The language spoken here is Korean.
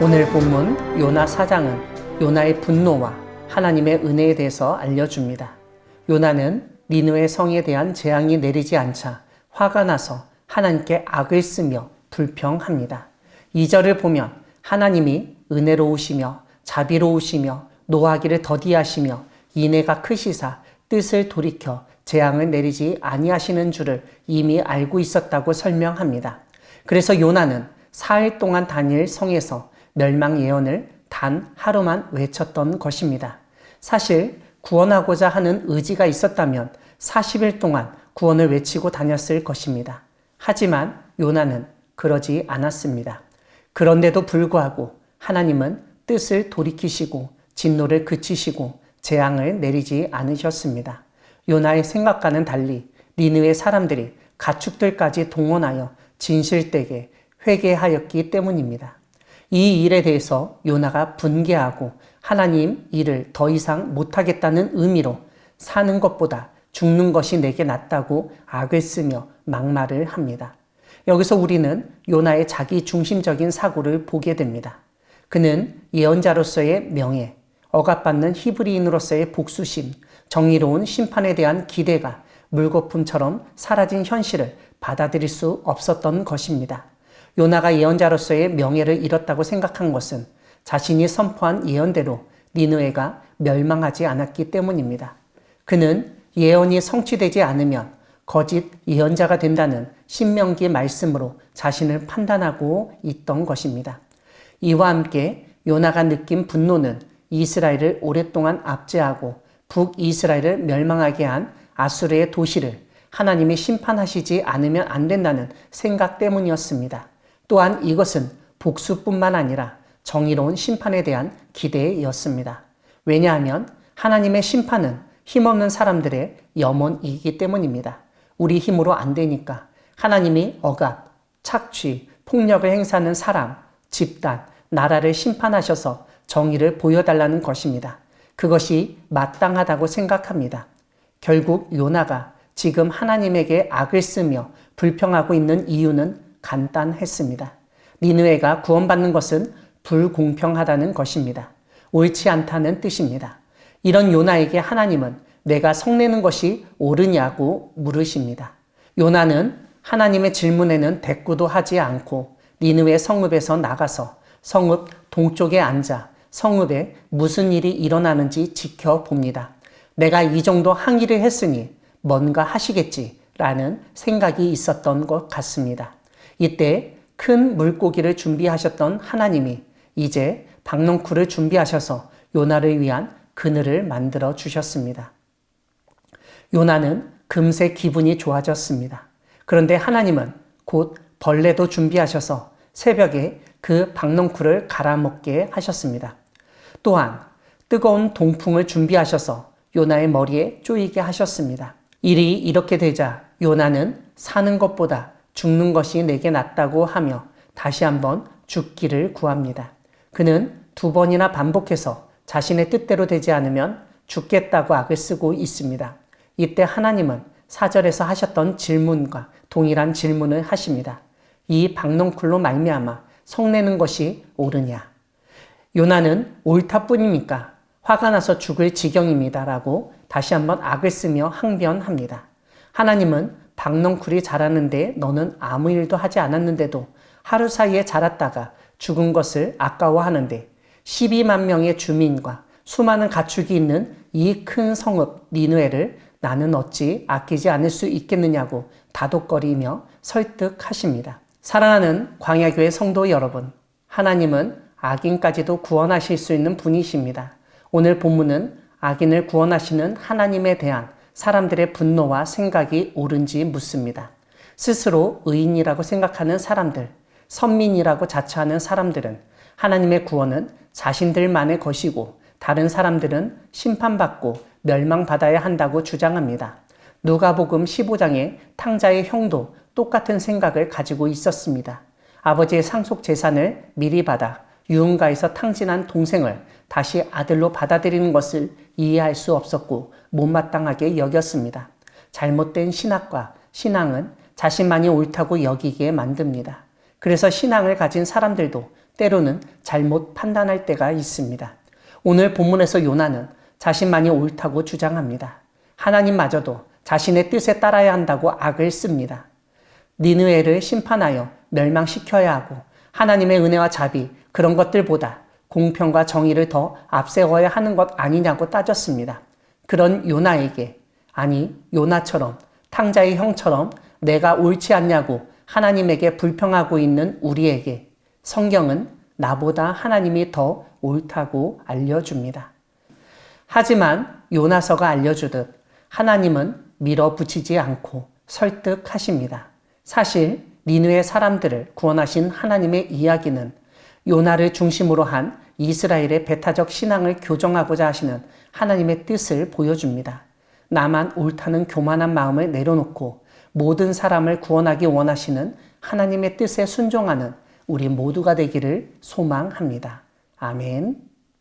오늘 본문 요나 사장은 요나의 분노와 하나님의 은혜에 대해서 알려줍니다. 요나는 니느웨 성에 대한 재앙이 내리지 않자 화가 나서 하나님께 악을 쓰며 불평합니다. 2절을 보면 하나님이 은혜로우시며 자비로우시며 노하기를 더디하시며 인애가 크시사 뜻을 돌이켜 재앙을 내리지 아니하시는 줄을 이미 알고 있었다고 설명합니다. 그래서 요나는 사흘 동안 다닐 성에서 멸망 예언을 단 하루만 외쳤던 것입니다. 사실 구원하고자 하는 의지가 있었다면 40일 동안 구원을 외치고 다녔을 것입니다. 하지만 요나는 그러지 않았습니다. 그런데도 불구하고 하나님은 뜻을 돌이키시고 진노를 그치시고 재앙을 내리지 않으셨습니다. 요나의 생각과는 달리 니느의 사람들이 가축들까지 동원하여 진실되게 회개하였기 때문입니다. 이 일에 대해서 요나가 분개하고 하나님 일을 더 이상 못하겠다는 의미로 사는 것보다 죽는 것이 내게 낫다고 악을 쓰며 막말을 합니다. 여기서 우리는 요나의 자기 중심적인 사고를 보게 됩니다. 그는 예언자로서의 명예, 억압받는 히브리인으로서의 복수심, 정의로운 심판에 대한 기대가 물거품처럼 사라진 현실을 받아들일 수 없었던 것입니다. 요나가 예언자로서의 명예를 잃었다고 생각한 것은 자신이 선포한 예언대로 니느웨가 멸망하지 않았기 때문입니다. 그는 예언이 성취되지 않으면 거짓 예언자가 된다는 신명기 말씀으로 자신을 판단하고 있던 것입니다. 이와 함께 요나가 느낀 분노는 이스라엘을 오랫동안 압제하고 북이스라엘을 멸망하게 한 아수르의 도시를 하나님이 심판하시지 않으면 안 된다는 생각 때문이었습니다. 또한 이것은 복수뿐만 아니라 정의로운 심판에 대한 기대였습니다. 왜냐하면 하나님의 심판은 힘없는 사람들의 염원이기 때문입니다. 우리 힘으로 안 되니까 하나님이 억압, 착취, 폭력을 행사하는 사람, 집단, 나라를 심판하셔서 정의를 보여달라는 것입니다. 그것이 마땅하다고 생각합니다. 결국 요나가 지금 하나님에게 악을 쓰며 불평하고 있는 이유는 간단했습니다. 니느웨가 구원받는 것은 불공평하다는 것입니다. 옳지 않다는 뜻입니다. 이런 요나에게 하나님은 내가 성내는 것이 옳으냐고 물으십니다. 요나는 하나님의 질문에는 대꾸도 하지 않고 니느웨 성읍에서 나가서 성읍 동쪽에 앉아 성읍에 무슨 일이 일어나는지 지켜봅니다. 내가 이 정도 항의를 했으니 뭔가 하시겠지라는 생각이 있었던 것 같습니다. 이때 큰 물고기를 준비하셨던 하나님이 이제 박농쿨을 준비하셔서 요나를 위한 그늘을 만들어 주셨습니다. 요나는 금세 기분이 좋아졌습니다. 그런데 하나님은 곧 벌레도 준비하셔서 새벽에 그 박농쿨을 갈아먹게 하셨습니다. 또한 뜨거운 동풍을 준비하셔서 요나의 머리에 쪼이게 하셨습니다. 일이 이렇게 되자 요나는 사는 것보다 죽는 것이 내게 낫다고 하며 다시 한번 죽기를 구합니다. 그는 두 번이나 반복해서 자신의 뜻대로 되지 않으면 죽겠다고 악을 쓰고 있습니다. 이때 하나님은 사절에서 하셨던 질문과 동일한 질문을 하십니다. 이 박농쿨로 말미암아 성내는 것이 옳으냐? 요나는 옳다뿐입니까? 화가 나서 죽을 지경입니다라고 다시 한번 악을 쓰며 항변합니다. 하나님은 박농쿨이 자라는데 너는 아무 일도 하지 않았는데도 하루 사이에 자랐다가 죽은 것을 아까워하는데 12만 명의 주민과 수많은 가축이 있는 이 큰 성읍 니누에를 나는 어찌 아끼지 않을 수 있겠느냐고 다독거리며 설득하십니다. 사랑하는 광야교회 성도 여러분, 하나님은 악인까지도 구원하실 수 있는 분이십니다. 오늘 본문은 악인을 구원하시는 하나님에 대한 사람들의 분노와 생각이 옳은지 묻습니다. 스스로 의인이라고 생각하는 사람들, 선민이라고 자처하는 사람들은 하나님의 구원은 자신들만의 것이고 다른 사람들은 심판받고 멸망받아야 한다고 주장합니다. 누가복음 15장의 탕자의 형도 똑같은 생각을 가지고 있었습니다. 아버지의 상속 재산을 미리 받아 유흥가에서 탕진한 동생을 다시 아들로 받아들이는 것을 이해할 수 없었고 못마땅하게 여겼습니다. 잘못된 신학과 신앙은 자신만이 옳다고 여기게 만듭니다. 그래서 신앙을 가진 사람들도 때로는 잘못 판단할 때가 있습니다. 오늘 본문에서 요나는 자신만이 옳다고 주장합니다. 하나님마저도 자신의 뜻에 따라야 한다고 악을 씁니다. 니느웨를 심판하여 멸망시켜야 하고 하나님의 은혜와 자비 그런 것들보다 공평과 정의를 더 앞세워야 하는 것 아니냐고 따졌습니다. 그런 요나에게 아니 요나처럼 탕자의 형처럼 내가 옳지 않냐고 하나님에게 불평하고 있는 우리에게 성경은 나보다 하나님이 더 옳다고 알려줍니다. 하지만 요나서가 알려주듯 하나님은 밀어붙이지 않고 설득하십니다. 사실 니누의 사람들을 구원하신 하나님의 이야기는 요나를 중심으로 한 이스라엘의 배타적 신앙을 교정하고자 하시는 하나님의 뜻을 보여줍니다. 나만 옳다는 교만한 마음을 내려놓고 모든 사람을 구원하기 원하시는 하나님의 뜻에 순종하는 우리 모두가 되기를 소망합니다. 아멘.